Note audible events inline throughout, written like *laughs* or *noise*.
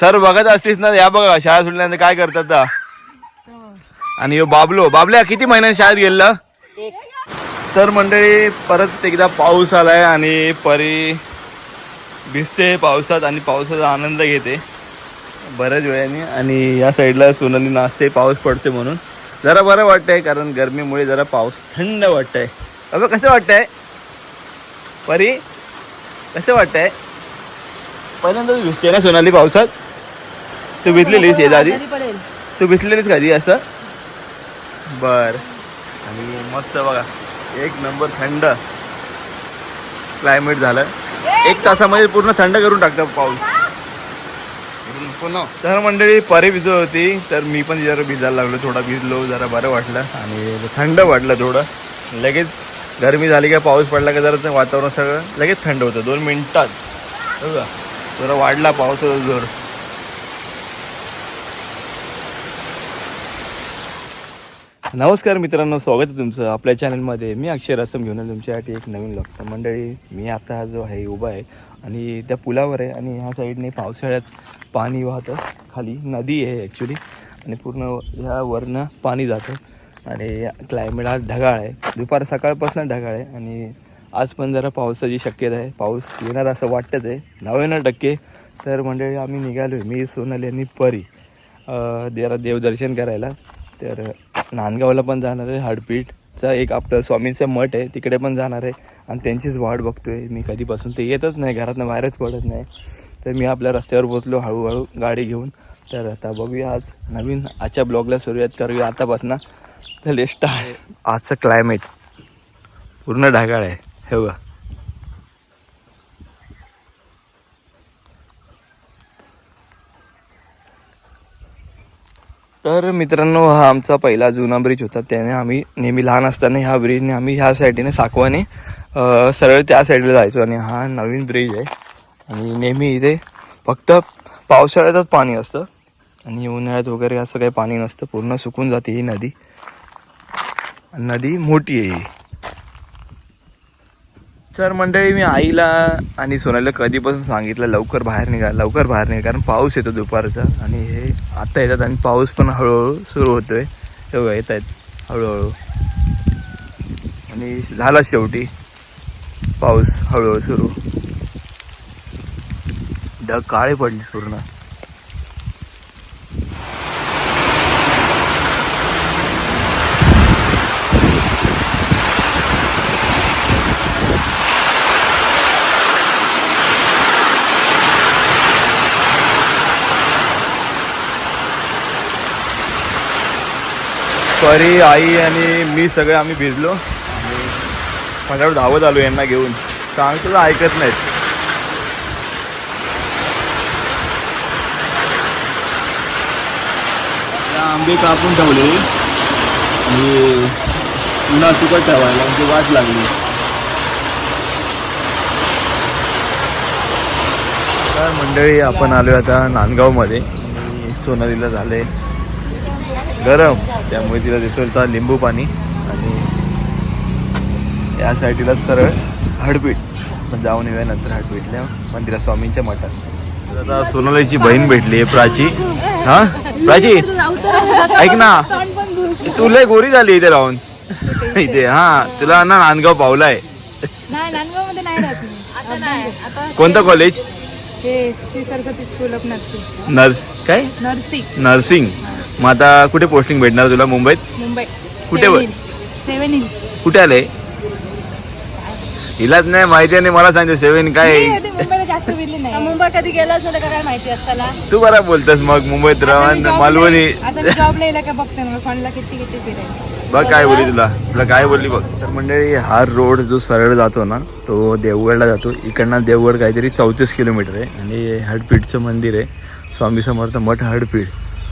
Sir बघत असतीस ना या बघा शाळा सुटल्यानंतर काय करतात आणि यो बाबलो बाबल्या किती महिन्यात शाळेत गेलेला? तर मंडळी परत एकदा पाऊस आलाय आणि परी भिजते पावसात आणि पावसाचा आनंद घेते. बऱ्याच वेळाने. आणि या साईडला सोनाली नाचते पाऊस पडते म्हणून. जरा बरं वाटतंय कारण गरमीमुळे जरा पाऊस थंड वाटतंय. अगं कसं वाटतंय? परी कसं वाटतंय? पहिल्यांदा भिजते ना सोनाली पावसात? तू भिजलेलीस याच्या आधी? पडेल. तू भिजलेलीस कधी असं? बर. आणि मस्त बघा एक नंबर थंड. क्लायमेट झालं. एक तासामध्ये पूर्ण थंड करून टाकतं पाऊस. पुन्हा. तर मंडळी परी भिजत होती तर मी पण जरा भिजायला लागलो थोडा भिजलो जरा बरं वाटलं. आणि थंड वाटलं थोडं. लगेच गरमी झाली का पाऊस पडला का जरा वातावरण सगळं लगेच थंड होतं. दोन मिनिटात. बघा जरा वाढला पावसाचा जोर. नमस्कार मित्रांनो स्वागत आहे तुमचं आपल्या चॅनलमध्ये मी अक्षय रसम घेऊन आलो तुमच्यासाठी एक नवीन लॉक मंडळी मी आता जो आहे उभा आहे आणि त्या पुलावर आहे आणि ह्या साईडने पावसाळ्यात पाणी वाहतं. खाली नदी आहे ॲक्च्युली आणि पूर्ण ह्या वरनं पाणी जातं. आणि क्लायमेट आज ढगाळ आहे. दुपार सकाळपासून ढगाळ आहे आणि आज पण जरा पावसाची शक्यता आहे. पाऊस येणार असं वाटतंच आहे. नव्याण्णव टक्के. तर मंडळी आम्ही निघालो आहे मी सोनाली आणि परी. जरा देवदर्शन करायला. तर नांदगावला पण जाणार आहे हाडपीठचा एक आपलं स्वामींचं मठ आहे तिकडे पण जाणार आहे. आणि त्यांचीच वाट बघतोय मी कधीपासून. ते येतच नाही घरातनं बाहेरच पडत नाही. तर मी आपल्या रस्त्यावर पोचलो हळूहळू गाडी घेऊन. तर आता बघूया आज नवीन आजच्या ब्लॉगला सुरुवात करूया आतापासून. तर लिस्ट आहे आजचं क्लायमेट पूर्ण ढगाळ आहे. हे बघा. तर मित्रांनो हा आमचा पहिला जुना ब्रिज होता. त्याने आम्ही नेहमी लहान असताना ह्या ब्रिजने आम्ही ह्या साईडने साकवाने सरळ त्या साईडला जायचो आणि हा नवीन ब्रिज आहे. आणि नेहमी इथे फक्त पावसाळ्यातच पाणी असतं आणि उन्हाळ्यात वगैरे असं काही पाणी नसतं. पूर्ण सुकून जाते ही नदी. नदी मोठी आहे ही. तर मंडळी मी आईला आणि सोनाला कधीपासून सांगितलं लवकर बाहेर निघा लवकर बाहेर निघा कारण पाऊस येतो दुपारचा आणि हे आत्ता येतात आणि पाऊस पण हळूहळू सुरू होतो आहे तेव्हा येत आहेत हळूहळू. आणि झाला शेवटी पाऊस हळूहळू सुरू. ढग काळे पडले पूर्ण. परी आई आणि मी सगळे आम्ही भिजलो. आणि माझ्यावर धावत आलो यांना घेऊन. सांगतो ऐकत नाहीत. आंबे कापून ठेवले. आणि पुन्हा सुकट ठेवायला म्हणजे वाट लागली. तर मंडळी आपण आलो आता नांदगावमध्ये. आणि सोनालीला झाले गरम. त्यामुळे तिला देतो होता लिंबू पाणी. आणि या साईडला सरळ हडपीठ. पण जाऊन येऊया नंतर हडपीठल्या मंदिरात स्वामींच्या मठात. आता सोनालीची बहीण भेटली आहे प्राची. हा? प्राची? ऐक ना. तू लय गोरी झाली इथे राहून. इथे हा. तुला ना नांदगाव पावलाय. आता कोणतं कॉलेज हे Shri Saraswati school of nursing nurse काय? नर्सिंग नर्सिंग मग आता कुठे पोस्टिंग भेटणार तुला मुंबईत? मुंबई. कुठे व- सेवन हिल्स कुठे आले? हिलाच नाही माहिती आणि मला सांगते सेवन काय? आहे? मुंबईला जास्त फिरली नाही. मुंबई कधी गेला असं तर काय माहिती असताना? तू बरा बोलतस मग मुंबईत राहून मालवणी. आता मी जॉबला येईल का बघते किती किती फिरायला. बघ काय बोलली तुला. तुला काय बोलली बघ. तर मंडळी हा रोड जो सरळ जातो ना तो देवगडला जातो. इकडनं देवगड काहीतरी चौतीस किलोमीटर आहे आणि हडपीठचं मंदिर आहे. स्वामी समर्थ मठ हडपीठ.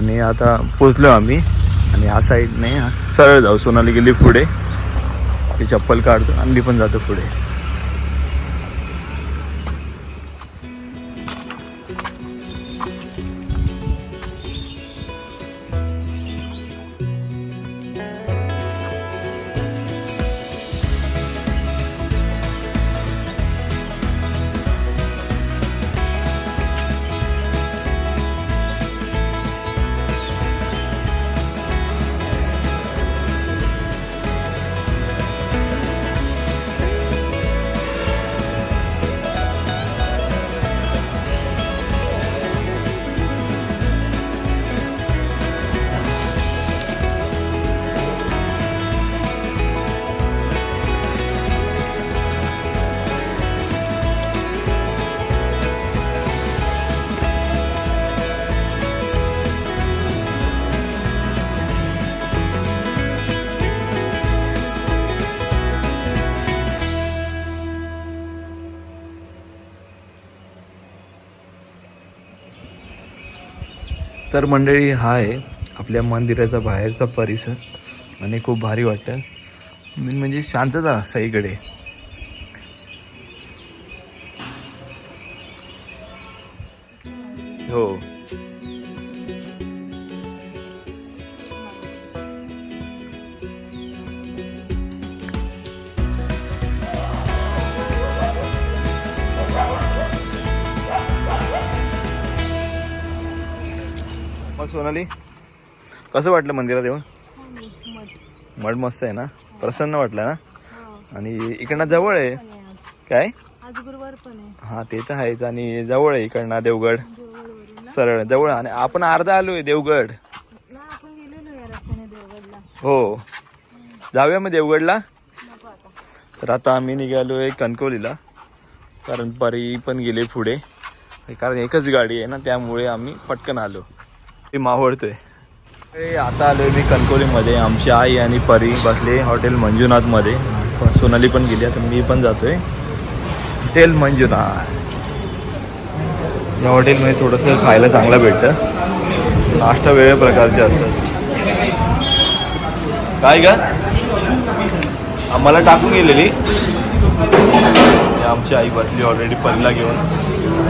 आणि आता पोचलो आम्ही. आणि या साईडने सरळ जाऊ. सोनाली गेली पुढे. ती चप्पल काढतो आणि मी पण जातो पुढे. तर मंडळी हा आहे आपल्या मंदिराचा बाहेरचा परिसर. आणि खूप भारी वाटतं. मेन म्हणजे शांतता सईकडे हो. सोनाली? कसं वाटलं मंदिरात येऊन? मड मस्त आहे ना? प्रसन्न वाटलं ना? आणि इकडनं जवळ आहे. काय? आहे. हा ते तर आहेच. आणि जवळ आहे इकडनं देवगड. सरळ जवळ. आणि आपण अर्धा आलोय देवगड. हो. जाऊया मग देवगडला? तर आता आम्ही निघालोय कणकवलीला. कारण परी पण गेले पुढे. कारण एकच गाडी आहे ना त्यामुळे आम्ही पटकन आलो. ते मावळतोय. आता आलोय मी कणकवलीमध्ये. आमची आई आणि परी बसले हॉटेल मंजुनाथमध्ये. पण सोनाली पण गेली आता मी पण जातोय. हॉटेल मंजुनाथ. या हॉटेलमध्ये थोडंसं खायला चांगलं भेटतं. नाश्ता वेगळ्या प्रकारचे असतात. काय का आम्हाला टाकून गेलेली. आमची आई बसली ऑलरेडी परीला घेऊन.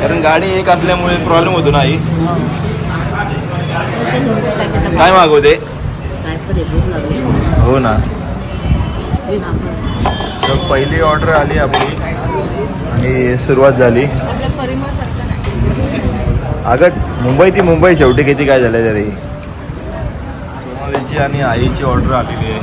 कारण गाडी एक असल्यामुळे प्रॉब्लेम होतो ना आई. काय मागवते काय पण आहे, भूक लागली हो ना. तर पहिली ऑर्डर आली आपली. आणि सुरुवात झाली. अगं मुंबई ती मुंबई. शेवटी किती काय झालं तरी. सोनालीची आणि आईची ऑर्डर आलेली आहे.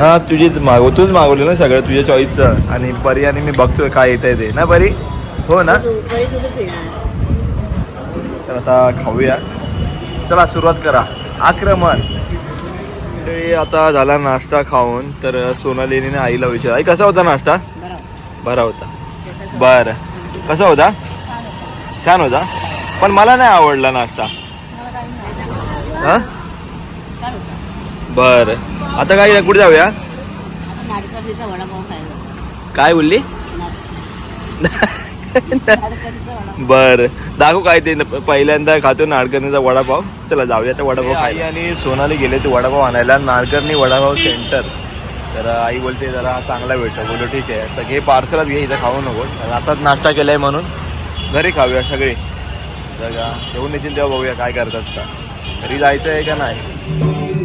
हा तुझीच मागव तूच मागवली ना सगळं तुझ्या चॉईसचं आणि परी आणि मी बघतोय काय येत आहे ते. ना परी? हो ना? तू काही तुझं पिणार तर आता खाऊया. चला सुरुवात करा. आक्रमण. ते आता झाला नाश्ता खाऊन तर सोनालीने आईला विचार आई कसा होता नाश्ता? बरं बरा होता. बर. कसा होता? छान होता. पण मला नाही आवडला नाश्ता. हा? बर. आता काय कुठे जाऊया? काय बोलली? बर. दाखव काय ते पहिल्यांदा खातो नाडकर्णीचा वडापाव. चला जाऊया तर वडापाव आई आणि सोनाली गेले ते वडापाव आणायला. नाडकर्णी वडापाव सेंटर तर आई बोलते जरा चांगला भेटतो. बोलो ठीक आहे. तर घे पार्सलच घे इथं खाऊ नको. आताच नाश्ता केलाय म्हणून घरी खाऊया सगळे. का येऊन येतील तेव्हा बघूया काय करतात का. घरी जायचं आहे का नाही?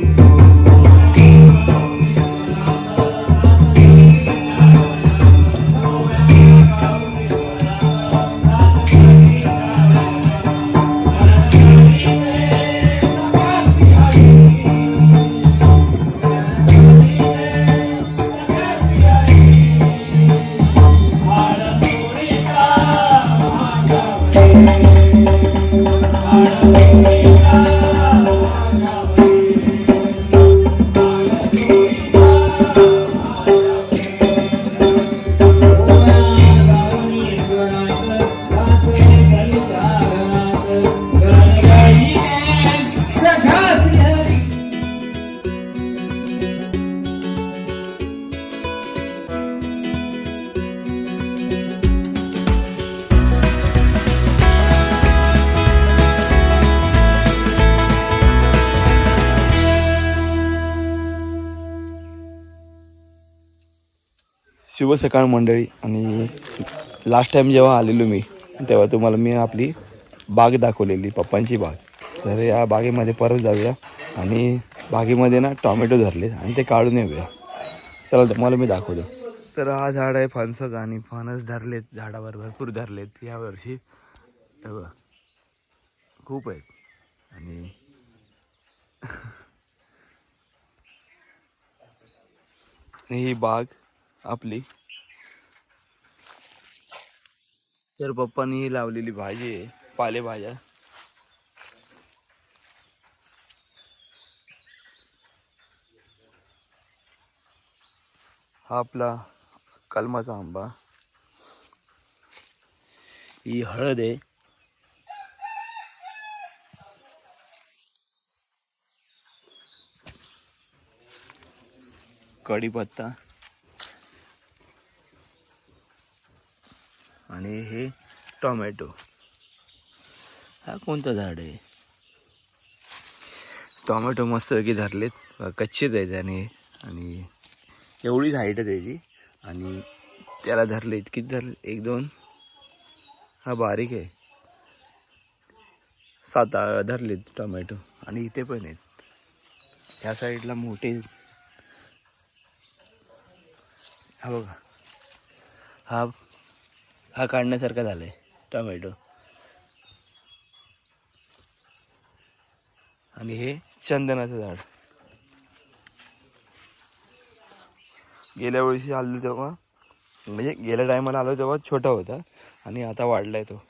शुभ सकाळ मंडळी आणि लास्ट टाईम जेव्हा आलेलो मी तेव्हा तुम्हाला मी आपली बाग दाखवलेली पप्पांची बाग. तर या बागेमध्ये परत जाऊया आणि बागेमध्ये ना टॉमॅटो धरले आणि ते काढून येऊया. चला तुम्हाला मी दाखवतो. तर हा झाड आहे फणसाचा आणि फणस धरलेत झाडावर भरपूर धरलेत. यावर्षी खूप आहेत. आणि *laughs* ही बाग आपली. तर पप्पानी ही लावलेली भाजी आहे पालेभाज्या. हा आपला कलमाचा आंबा. ही हळद आहे. कढीपत्ता. आणि हे टोमॅटो. हा कोणतं झाड आहे? टोमॅटो मस्तपैकी धरलेत. कच्चेच आहेत आणि आणि एवढीच हाईट आहे त्याची. आणि त्याला धरले किती धरले एक दोन. हा बारीक आहे. सात धरलेत टोमॅटो. आणि इथे पण आहेत. ह्या साईडला मोठे हा बघा. हा हा काढण्यासारखा आहे टोमॅटो. आणि हे चंदनाचं झाड. गेल्या वर्षी आलो तेव्हा म्हणजे गेल्या टायमाला आलो तेव्हा छोटा होता आणि आता वाढला आहे तो.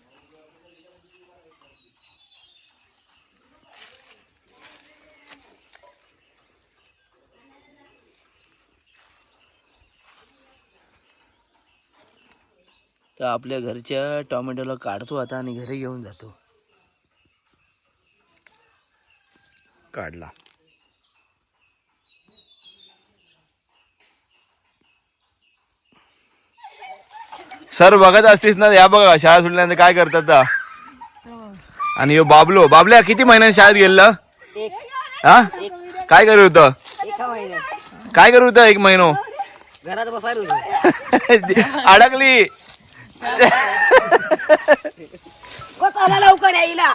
तर आपल्या घरच्या टोमॅटोला काढतो आता आणि घरी घेऊन जातो. काढला. सर बघत असतीस ना या बघा शाळा सुटल्यानंतर काय करतात? आणि ह्यो बाबलो बाबल्या किती महिन्यात शाळेत गेला एक हा? काय करत होतं? काय करत होतं एक महिनो? घरात बसायला *laughs* अडकली. कोणाला लवकर यायला